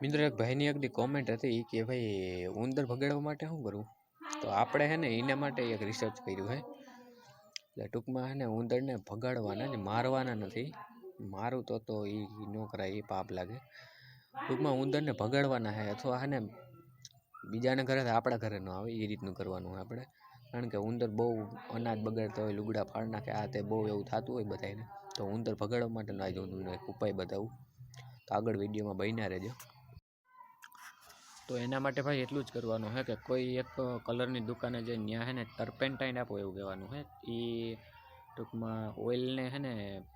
મિત્રો, એક ભાઈની એક દી કોમેન્ટ હતી કે, ભાઈ, ઉંદર ભગાડવા માટે શું કરવું તો આપણે હે ને એના માટે એક રિસર્ચ કર્યું હે. એટલે ટૂંકમાં હે ને ઉંદરને ભગાડવાના ને મારવાના નથી. મારું તો તો એ ન કરાય એ પાપ લાગે. ટૂંકમાં ઉંદરને ભગાડવાના હે અથવા હે ને બીજાના ઘરે આપણા ઘરે ન આવે એ રીતનું કરવાનું આપણે. કારણ કે ઉંદર બહુ અનાજ બગાડતા હોય, લુગડા ફાડ નાખે, આ તે બહુ એવું થતું હોય બધાને તો ઉંદર ભગાડવા માટે આજે હું એક ઉપાય બતાવું. તો આગળ વિડીયોમાં બન્યા રહેજો. તો એના માટે ભાઈ એટલું જ કરવાનું છે કે કોઈ એક કલરની દુકાને જે ત્યાં હે ને ટર્પેન્ટાઇન આપો એવું કહેવાનું છે એ ટૂંકમાં ઓઇલને હે ને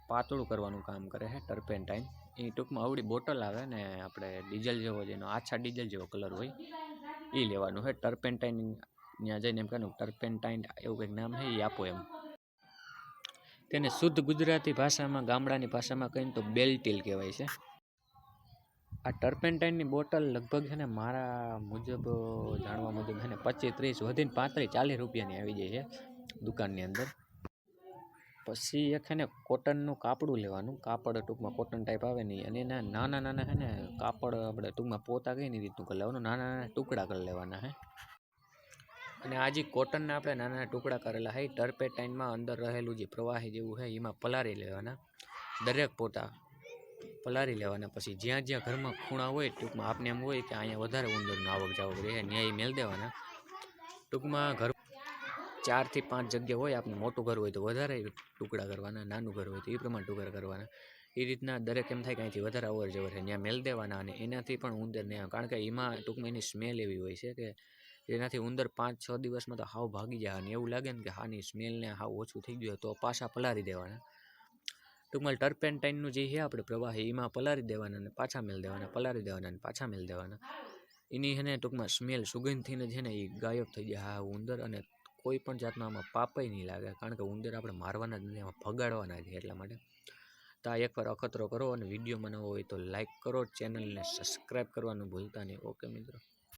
પાતળું કરવાનું કામ કરે હે ટર્પેન્ટાઇન એ ટૂંકમાં આવડી બોટલ આવે ને આપણે ડીઝલ જેવો જેનો આછા ડીઝલ જેવો કલર હોય એ લેવાનું છે ટર્પેન્ટાઇન ત્યાં જઈને એમ કહેવાનું ટર્પેન્ટાઇન એવું કંઈક નામ છે એ આપો એમ. તેને શુદ્ધ ગુજરાતી ભાષામાં, ગામડાની ભાષામાં કહીને તો બેલટીલ કહેવાય છે. આ ટર્પેન્ટાઇનની બોટલ લગભગ છે ને મારા મુજબ જાણવા મુજબ છે ને પચીસ ત્રીસ, વધીને પાંત્રીસ, ચાલીસ રૂપિયાની આવી જાય છે દુકાનની અંદર. પછી એક છે ને કોટનનું કાપડું લેવાનું, કાપડ ટૂંકમાં કોટન ટાઈપ આવે નહીં અને એના નાના નાના છે ને કાપડ આપણે ટૂંકમાં પોતા કઈ રીતનું કરી લેવાનું, નાના નાના ટુકડા કરી લેવાના હે અને આ જે કોટનના આપણે નાના નાના ટુકડા કરેલા છે ટર્પેટાઇનમાં અંદર રહેલું જે પ્રવાહી જેવું છે, એમાં પલારી લેવાના દરેક પોતા. પલારી લેવાના. પછી જ્યાં જ્યાં ઘરમાં ખૂણા હોય, ટૂંકમાં આપને એમ હોય કે અહીંયા વધારે ઉંદરનો આવક જાવક રહે, ન્યાય મેળ દેવાના. ટૂંકમાં ઘર ચારથી પાંચ જગ્યા હોય આપણે મોટું ઘર હોય તો વધારે ટુકડા કરવાના, નાનું ઘર હોય તો એ પ્રમાણે ટુકડા કરવાના. એ રીતના દરેક એમ થાય કે અહીંથી વધારે અવર જવર છે ત્યાં મેળ દેવાના અને એનાથી પણ ઉંદર નહીં કારણ કે એમાં ટૂંકમાં એની સ્મેલ એવી હોય છે કે એનાથી ઉંદર પાંચ છ દિવસમાં તો હાવ ભાગી જાય અને એવું લાગે ને કે હાની સ્મેલને હાવ ઓછું થઈ ગયું તો પાછા પલારી દેવાના. ટૂંકમાં ટર્પેન્ટાઇનનું જે છે આપણે પ્રવાહી, એમાં પલારી દેવાના અને પાછા મેળ દેવાના, પલારી દેવાના અને પાછા મેળ દેવાના. એની છે ને ટૂંકમાં સ્મેલ સુગંધથીને છે ને એ ગાયબ થઈ જાય. હા, ઉંદર અને કોઈ પણ જાતનો આમાં પાપય નહીં લાગે, કારણ કે ઉંદર આપણે મારવાના જ નથી, આમાં ભગાડવાના છે એટલા માટે. તો આ એકવાર અખતરો કરો અને વીડિયો બનાવવો હોય તો લાઇક કરો, ચેનલને સબસ્ક્રાઈબ કરવાનું ભૂલતા નહીં. ઓકે મિત્રો.